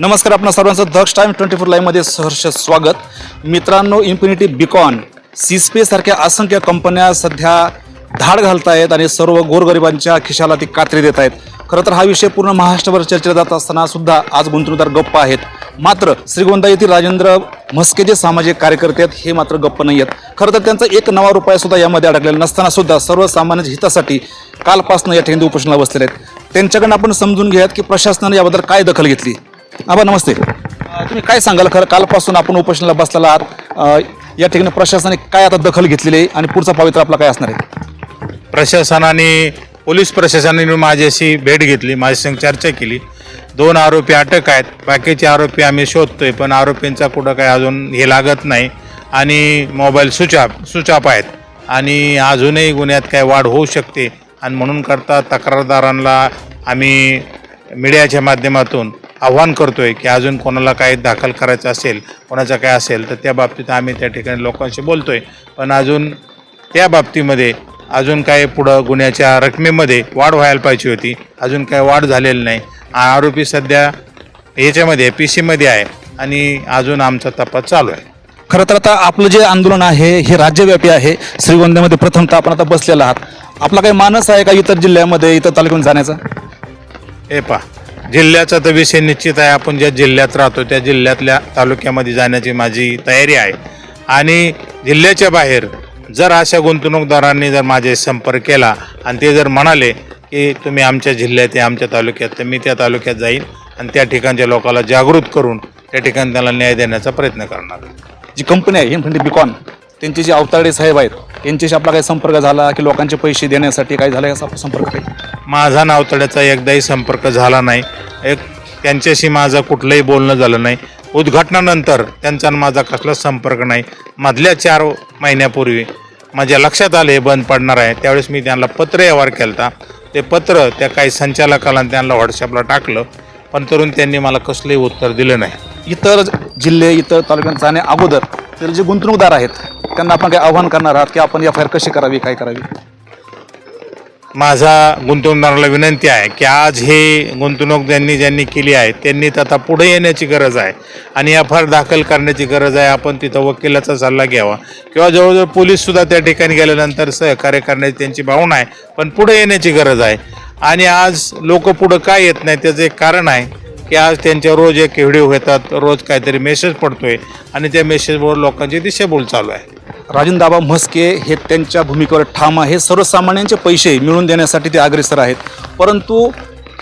नमस्कार आपण सर्वांचं दक्ष टाइम ट्वेंटी फोर लाईव्हमध्ये सहर्ष स्वागत. मित्रांनो इन्फिनिटी बिकॉन सीस्पे सारख्या असंख्य कंपन्या सध्या धाड घालत आहेत आणि सर्व गोरगरिबांच्या खिशाला ती कात्री देत आहेत खरं तर हा विषय पूर्ण महाराष्ट्रभर चर्चेला जात असताना सुद्धा आज गुंतवणूकदार गप्प आहेत. मात्र श्रीगोंदा येथील राजेंद्र म्हस्के जे सामाजिक कार्यकर्ते आहेत हे मात्र गप्प नाही आहेत. खरं तर त्यांचा एक नवा रुपया सुद्धा यामध्ये अडकलेला नसताना सुद्धा सर्वसामान्य हितासाठी कालपासून या ठिकाणी उपोषणाला बसलेले आहेत. त्यांच्याकडनं आपण समजून घ्यात की प्रशासनाने याबद्दल काय दखल घेतली? आबा नमस्ते. तुम्ही काय सांगाल खरं? कालपासून आपण उपोषणाला बसलेला आहात. या ठिकाणी प्रशासनाने काय आता दखल घेतलेली आहे आणि पुढचा पवित्र आपला काय असणार आहे? प्रशासनाने पोलीस प्रशासनाने माझ्याशी भेट घेतली माझ्यासंग चर्चा केली. दोन आरोपी अटक आहेत. बाकीचे आरोपी आम्ही शोधतोय पण आरोपींचा कुठं काय अजून हे लागत नाही. आणि mobile switch off switch off आहेत. आणि अजूनही गुन्ह्यात काय वाढ होऊ शकते. आणि म्हणून करता तक्रारदारांना आम्ही मीडियाच्या माध्यमातून आव्हान करतोय की अजून कोणाला काही दाखल करायचं असेल कोणाचं काय असेल तर त्या बाबतीत आम्ही त्या ठिकाणी लोकांशी बोलतोय. पण अजून त्या बाबतीमध्ये अजून काय पुढं गुन्ह्याच्या रकमेमध्ये वाढ व्हायला पाहिजे होती. अजून काय वाढ झालेली नाही. आरोपी सध्या याच्यामध्ये पी सीमध्ये आहे आणि अजून आमचा तपास चालू आहे. खरं तर आता आपलं जे आंदोलन आहे हे राज्यव्यापी आहे. श्रीगोंद्यामध्ये प्रथमतः आपण आता बसलेला आहात. आपला काही मानस आहे का इतर जिल्ह्यामध्ये इतर तालुक्यात जाण्याचा? हे पा जिल्ह्याचा तर विषय निश्चित आहे. आपण ज्या जिल्ह्यात राहतो त्या जिल्ह्यातल्या तालुक्यामध्ये जाण्याची माझी तयारी आहे. आणि जिल्ह्याच्या बाहेर जर अशा गुंतवणूकदारांनी जर माझे संपर्क केला आणि ते जर म्हणाले की तुम्ही आमच्या जिल्ह्यात या आमच्या तालुक्यात तर मी त्या तालुक्यात जाईन आणि त्या ठिकाणच्या लोकांना जागृत करून त्या ठिकाणी त्याला न्याय देण्याचा प्रयत्न करणार. जी कंपनी आहे इन्फिनिटी बिकॉन त्यांचे जे अवतारडे साहेब आहेत यांच्याशी आपला काही संपर्क झाला की लोकांचे पैसे देण्यासाठी काही झाला याचा संपर्क काही? माझा नावतड्याचा एकदाही संपर्क झाला नाही. एक त्यांच्याशी माझं कुठलंही बोलणं झालं नाही. उद्घाटनानंतर त्यांचा आणि माझा कसलाच संपर्क नाही. मधल्या चार महिन्यापूर्वी माझ्या लक्षात आलं हे बंद पडणार आहे. त्यावेळेस मी त्यांना पत्र व्यवहार केला ते पत्र त्या काही संचालकाला त्यांना व्हॉट्सअपला टाकलं पण तरुण त्यांनी मला कसलंही उत्तर दिलं नाही. इतर जिल्हे इतर तालुक्यात जाण्या अगोदर तर जे गुंतवणूकदार आहेत त्यांना आपण काही आव्हान करणार आहात की आपण एफ आय आर कशी करावी काय करावी? माझा गुंतवणूकदाराला विनंती आहे की आज हे गुंतवणूक ज्यांनी ज्यांनी केली आहे त्यांनी आता पुढे येण्याची गरज आहे आणि एफ आर दाखल करण्याची गरज आहे. आपण तिथं वकिलाचा सल्ला घ्यावा. किंवा जवळजवळ पोलीससुद्धा त्या ठिकाणी गेल्यानंतर सहकार्य करण्याची त्यांची भावना आहे पण पुढे येण्याची गरज आहे. आणि आज लोक पुढं काय येत नाही त्याचं एक कारण आहे की आज त्यांच्या रोज एक व्हिडिओ घेतात रोज काहीतरी मेसेज पडतोय आणि त्या मेसेजवर लोकांची दिशाभूल चालू आहे. राजेंद्रबा म्हस्के हे त्यांच्या भूमिकेवर ठाम आहे. सर्वसामान्यांचे पैसे मिळवून देण्यासाठी ते अग्रेसर आहेत. परंतु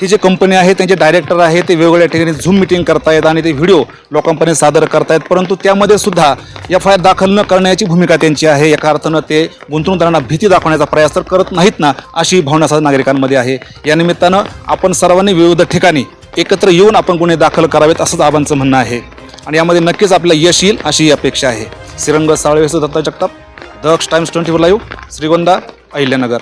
ही जे कंपनी आहे त्यांचे डायरेक्टर आहे ते वेगवेगळ्या ठिकाणी झूम मिटिंग करतायत आणि ते व्हिडिओ लोकांपर्यंत सादर करतायत. परंतु त्यामध्ये सुद्धा एफ आय आर दाखल न करण्याची भूमिका त्यांची आहे. एका अर्थानं ते गुंतवणूकदारांना भीती दाखवण्याचा प्रयास तर करत नाहीत ना अशी भावना साधा नागरिकांमध्ये आहे. या निमित्तानं आपण सर्वांनी विविध ठिकाणी एकत्र येऊन आपण गुन्हे दाखल करावेत असंच आबांचं म्हणणं आहे. आणि यामध्ये नक्कीच आपलं यश येईल अशी अपेक्षा आहे. Shrirang Salve Datta Jagtap Daksh times twenty four live Shrigonda Ahilyanagar.